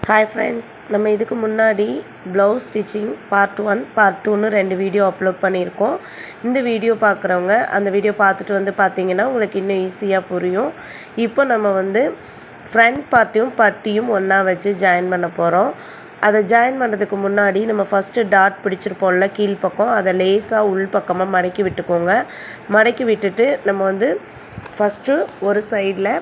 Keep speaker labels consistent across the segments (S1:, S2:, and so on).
S1: Hi friends நம்ம இதுக்கு முன்னாடி blouse stitching part one part டூன்னு ரெண்டு வீடியோ அப்லோட் பண்ணியிருக்கோம். இந்த வீடியோ பார்க்குறவங்க அந்த வீடியோ பார்த்துட்டு வந்து பார்த்தீங்கன்னா உங்களுக்கு இன்னும் ஈஸியாக புரியும். இப்போ நம்ம வந்து ஃப்ரண்ட் பார்ட்டியும் பட்டியும் ஒன்றா வச்சு ஜாயின் பண்ண போகிறோம் அதை ஜாயின் பண்ணுறதுக்கு முன்னாடி நம்ம ஃபஸ்ட்டு டாட் பிடிச்சிருப்போம்ல கீழ்ப்பக்கம் அதை லேசாக உள் பக்கமாக மடக்கி விட்டுக்கோங்க. மடக்கி விட்டுட்டு நம்ம வந்து ஃபஸ்ட்டு ஒரு சைடில்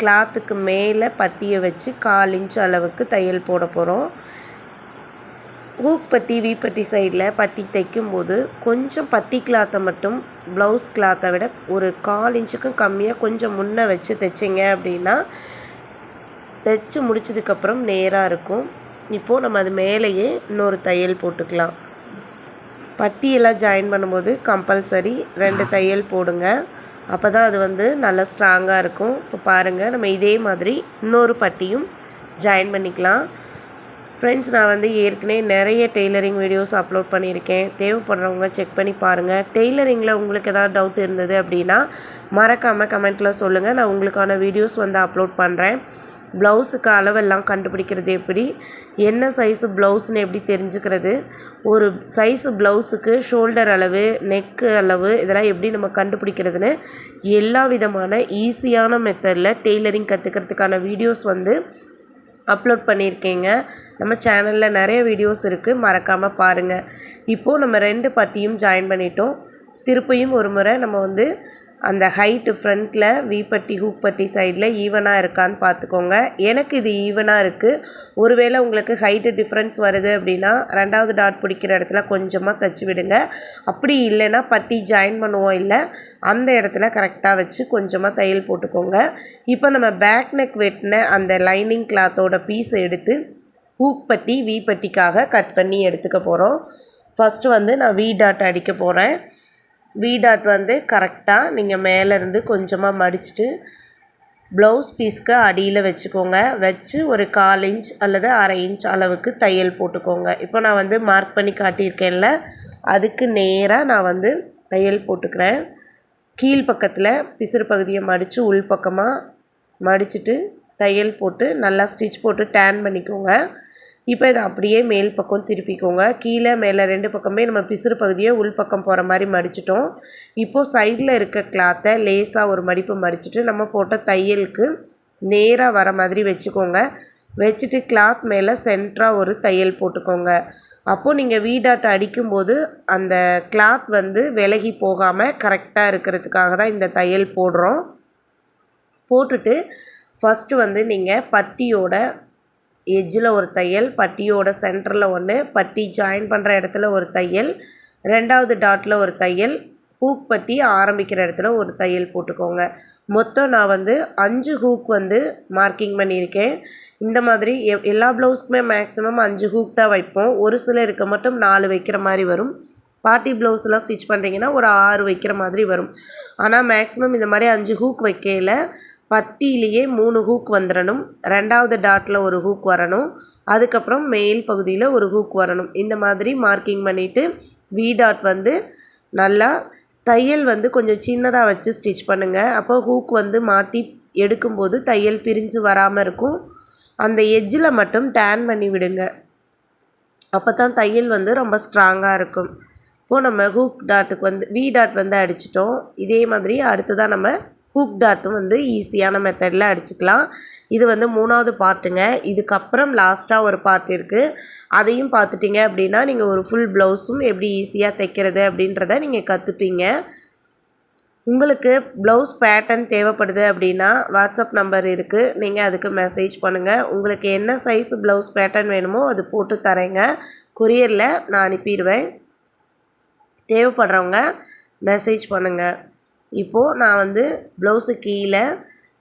S1: கிளாத்துக்கு மேலே பட்டியை வச்சு கால் இன்ச் அளவுக்கு தையல் போட போகிறோம் ஹூக் பட்டி வீப்பட்டி சைடில் பட்டி தைக்கும்போது கொஞ்சம் பட்டி கிளாத்தை மட்டும் ப்ளவுஸ் கிளாத்தை விட ஒரு கால் இன்ச்சுக்கும் கம்மியாக கொஞ்சம் முன்னே வச்சு தைச்சிங்க அப்படின்னா தைச்சி முடிச்சதுக்கப்புறம் நேராக இருக்கும். இப்போது நம்ம அது மேலேயே இன்னொரு தையல் போட்டுக்கலாம். பட்டியெல்லாம் ஜாயின் பண்ணும்போது கம்பல்சரி ரெண்டு தையல் போடுங்க. அப்போ தான் அது வந்து நல்லா ஸ்ட்ராங்காக இருக்கும். இப்போ பாருங்கள் நம்ம இதே மாதிரி இன்னொரு பட்டியும் ஜாயின் பண்ணிக்கலாம். ஃப்ரெண்ட்ஸ் நான் வந்து ஏற்கனவே நிறைய டெய்லரிங் வீடியோஸ் அப்லோட் பண்ணியிருக்கேன். தேவைப்படுறவங்க செக் பண்ணி பாருங்கள் டெய்லரிங்கில் உங்களுக்கு ஏதாவது டவுட் இருந்தது அப்படின்னா மறக்காமல் கமெண்ட்டில் சொல்லுங்கள் நான் உங்களுக்கான வீடியோஸ் வந்து அப்லோட் பண்ணுறேன் ப்ளவுஸுக்கு அளவெல்லாம் கண்டுபிடிக்கிறது எப்படி? என்ன சைஸு ப்ளவுஸ்னு எப்படி தெரிஞ்சுக்கிறது? ஒரு சைஸு ப்ளவுஸுக்கு ஷோல்டர் அளவு நெக்கு அளவு இதெல்லாம் எப்படி நம்ம கண்டுபிடிக்கிறதுன்னு எல்லா விதமான ஈஸியான மெத்தடில் டெய்லரிங் கற்றுக்கிறதுக்கான வீடியோஸ் வந்து அப்லோட் பண்ணியிருக்கேங்க. நம்ம சேனலில் நிறைய வீடியோஸ் இருக்குது மறக்காமல் பாருங்கள் இப்போது நம்ம ரெண்டு பட்டியும் ஜாயின் பண்ணிட்டோம். திருப்பியும் ஒரு முறை நம்ம வந்து அந்த ஹைட்டு ஃப்ரண்ட்டில் வீப்பட்டி ஹூப்பட்டி சைடில் ஈவனாக இருக்கான்னு பார்த்துக்கோங்க. எனக்கு இது ஈவனாக இருக்குது ஒருவேளை உங்களுக்கு ஹைட்டு டிஃப்ரென்ஸ் வருது அப்படின்னா ரெண்டாவது டாட் பிடிக்கிற இடத்துல கொஞ்சமாக தைச்சி விடுங்க. அப்படி இல்லைன்னா பட்டி ஜாயின் பண்ணுவோம் இல்லை அந்த இடத்துல கரெக்டாக வச்சு கொஞ்சமாக தையல் போட்டுக்கோங்க. இப்போ நம்ம பேக் நெக் வெட்டின அந்த லைனிங் கிளாத்தோட பீஸை எடுத்து ஹூக் பட்டி வி பட்டிக்காக கட் பண்ணி எடுத்துக்க போகிறோம் ஃபஸ்ட்டு வந்து நான் வி டாட் அடிக்க போகிறேன் வி டாட் வந்து கரெக்டாக நீங்கள் மேலேருந்து கொஞ்சமாக மடிச்சுட்டு ப்ளவுஸ் பீஸ்க்கு அடியில் வச்சுக்கோங்க. வச்சு ஒரு கால் இன்ச் அல்லது அரை இன்ச் அளவுக்கு தையல் போட்டுக்கோங்க. இப்போ நான் வந்து மார்க் பண்ணி காட்டியிருக்கேன்ல அதுக்கு நேராக நான் வந்து தையல் போட்டுக்கிறேன். கீழ் பக்கத்தில் பிசுறு பகுதியை மடித்து உள் பக்கமாக மடிச்சுட்டு தையல் போட்டு நல்லா ஸ்டிச் போட்டு டேன் பண்ணிக்கோங்க. இப்போ இதை அப்படியே மேல் பக்கம் திருப்பிக்கோங்க. கீழே மேலே ரெண்டு பக்கமே நம்ம பிசுறு பகுதியை உள் பக்கம் போகிற மாதிரி மடிச்சிட்டோம். இப்போது சைடில் இருக்க கிளாத்தை லேசாக ஒரு மடிப்பு மடிச்சுட்டு நம்ம போட்ட தையலுக்கு நேராக வர மாதிரி வச்சுக்கோங்க. வச்சுட்டு கிளாத் மேலே சென்டராக ஒரு தையல் போட்டுக்கோங்க. அப்போது நீங்கள் வீடாட்டை அடிக்கும்போது அந்த கிளாத் வந்து விலகி போகாமல் கரெக்டாக இருக்கிறதுக்காக தான் இந்த தையல் போடுறோம். போட்டுட்டு ஃபஸ்ட்டு வந்து நீங்கள் பட்டியோட எஜ்ஜில் ஒரு தையல் பட்டியோட சென்டரில் ஒன்று பட்டி ஜாயின் பண்ணுற இடத்துல ஒரு தையல் ரெண்டாவது டாட்டில் ஒரு தையல் ஹூக் பட்டி ஆரம்பிக்கிற இடத்துல ஒரு தையல் போட்டுக்கோங்க. மொத்தம் நான் வந்து அஞ்சு ஹூக் வந்து மார்க்கிங் பண்ணியிருக்கேன். இந்த மாதிரி எ எல்லா ப்ளவுஸ்க்குமே மேக்ஸிமம் அஞ்சு ஹூக் தான் வைப்போம். ஒரு சிலருக்கு மட்டும் நாலு வைக்கிற மாதிரி வரும். பார்ட்டி ப்ளவுஸ்லாம் ஸ்டிச் பண்ணுறீங்கன்னா ஒரு ஆறு வைக்கிற மாதிரி வரும். ஆனால் மேக்ஸிமம் இந்த மாதிரி அஞ்சு ஹூக் வைக்கையில் பட்டியிலேயே மூணு ஹூக் வந்துடணும் ரெண்டாவது டாட்டில் ஒரு ஹூக் வரணும். அதுக்கப்புறம் மேல் பகுதியில் ஒரு ஹூக் வரணும். இந்த மாதிரி மார்க்கிங் பண்ணிவிட்டு வி டாட் வந்து நல்லா தையல் வந்து கொஞ்சம் சின்னதாக வச்சு ஸ்டிச் பண்ணுங்கள் அப்போ ஹூக் வந்து மாட்டி எடுக்கும்போது தையல் பிரிஞ்சு வராமல் இருக்கும். அந்த எஜ்ஜில் மட்டும் டேன் பண்ணி விடுங்க. அப்போ தான் தையல் வந்து ரொம்ப ஸ்ட்ராங்காக இருக்கும். இப்போது நம்ம ஹூக் டாட்டுக்கு வந்து வி டாட் வந்து அடிச்சிட்டோம். இதே மாதிரி அடுத்ததாக நம்ம ஹூக் டாட்டும் வந்து ஈஸியான மெத்தடில் அடிச்சுக்கலாம். இது வந்து மூணாவது பார்ட்டுங்க. இதுக்கப்புறம் லாஸ்ட்டாக ஒரு பார்ட் இருக்குது அதையும் பார்த்துட்டிங்க அப்படின்னா நீங்கள் ஒரு ஃபுல் ப்ளவுஸும் எப்படி ஈஸியாக தைக்கிறது அப்படின்றத நீங்கள் கற்றுப்பீங்க உங்களுக்கு ப்ளவுஸ் பேட்டர்ன் தேவைப்படுது அப்படின்னா வாட்ஸ்அப் நம்பர் இருக்குது நீங்கள் அதுக்கு மெசேஜ் பண்ணுங்கள் உங்களுக்கு என்ன சைஸ் ப்ளவுஸ் பேட்டர்ன் வேணுமோ அது போட்டு தரேங்க. கொரியரில் நான் அனுப்பிடுவேன். தேவைப்படுறவங்க மெசேஜ் பண்ணுங்கள் இப்போது நான் வந்து ப்ளவுஸு கீழே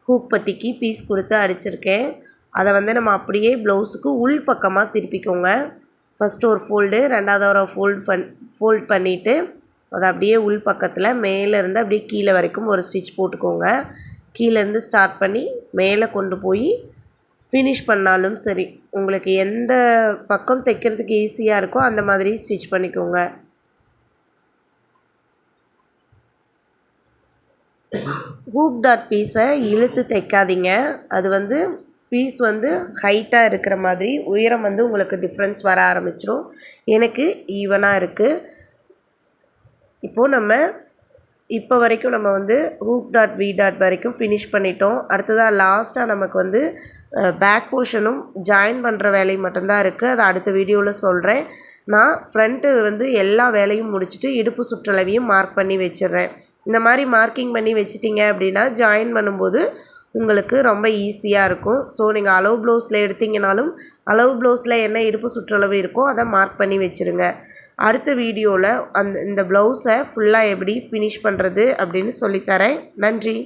S1: ஹூக் பட்டிக்கு பீஸ் கொடுத்து அடிச்சிருக்கேன். அதை வந்து நம்ம அப்படியே ப்ளவுஸுக்கு உள் பக்கமாக திருப்பிக்கோங்க. ஃபஸ்ட்டு ஒரு ஃபோல்டு ரெண்டாவது ஒரு ஃபோல்ட் பண் ஃபோல்ட் பண்ணிவிட்டு அதை அப்படியே உள் பக்கத்தில் மேலேருந்து அப்படியே கீழே வரைக்கும் ஒரு ஸ்டிச் போட்டுக்கோங்க. கீழேருந்து ஸ்டார்ட் பண்ணி மேலே கொண்டு போய் ஃபினிஷ் பண்ணாலும் சரி உங்களுக்கு எந்த பக்கம் தைக்கிறதுக்கு ஈஸியாக இருக்கோ அந்த மாதிரி ஸ்டிச் பண்ணிக்கோங்க. ஹூக் டாட் பீஸை இழுத்து தைக்காதீங்க. அது வந்து பீஸ் வந்து ஹைட்டாக இருக்கிற மாதிரி உயரம் வந்து உங்களுக்கு டிஃப்ரென்ஸ் வர ஆரம்பிச்சிடும் எனக்கு ஈவனாக இருக்குது இப்போது நம்ம இப்போ வரைக்கும் நம்ம வந்து ஹூக் டாட் வி டாட் வரைக்கும் ஃபினிஷ் பண்ணிட்டோம். அடுத்ததாக லாஸ்ட்டாக நமக்கு வந்து பேக் போர்ஷனும் ஜாயின் பண்ணுற வேலை மட்டும்தான் இருக்குது அதை அடுத்த வீடியோவில் சொல்கிறேன் நான் ஃப்ரண்ட்டு வந்து எல்லா வேலையும் முடிச்சுட்டு இடுப்பு சுற்றளவையும் மார்க் பண்ணி வச்சிடுறேன். இந்த மாதிரி மார்க்கிங் பண்ணி வச்சிட்டிங்க அப்படின்னா ஜாயின் பண்ணும்போது உங்களுக்கு ரொம்ப ஈஸியாக இருக்கும். ஸோ நீங்கள் அளவு ப்ளவுஸில் எடுத்தீங்கனாலும் அளவு ப்ளவுஸில் என்ன இருப்பு சுற்றளவு இருக்கோ அதை மார்க் பண்ணி வச்சுருங்க. அடுத்த வீடியோவில் அந்த இந்த ப்ளவுஸை ஃபுல்லாக எப்படி ஃபினிஷ் பண்ணுறது அப்படின்னு சொல்லித்தரேன். நன்றி.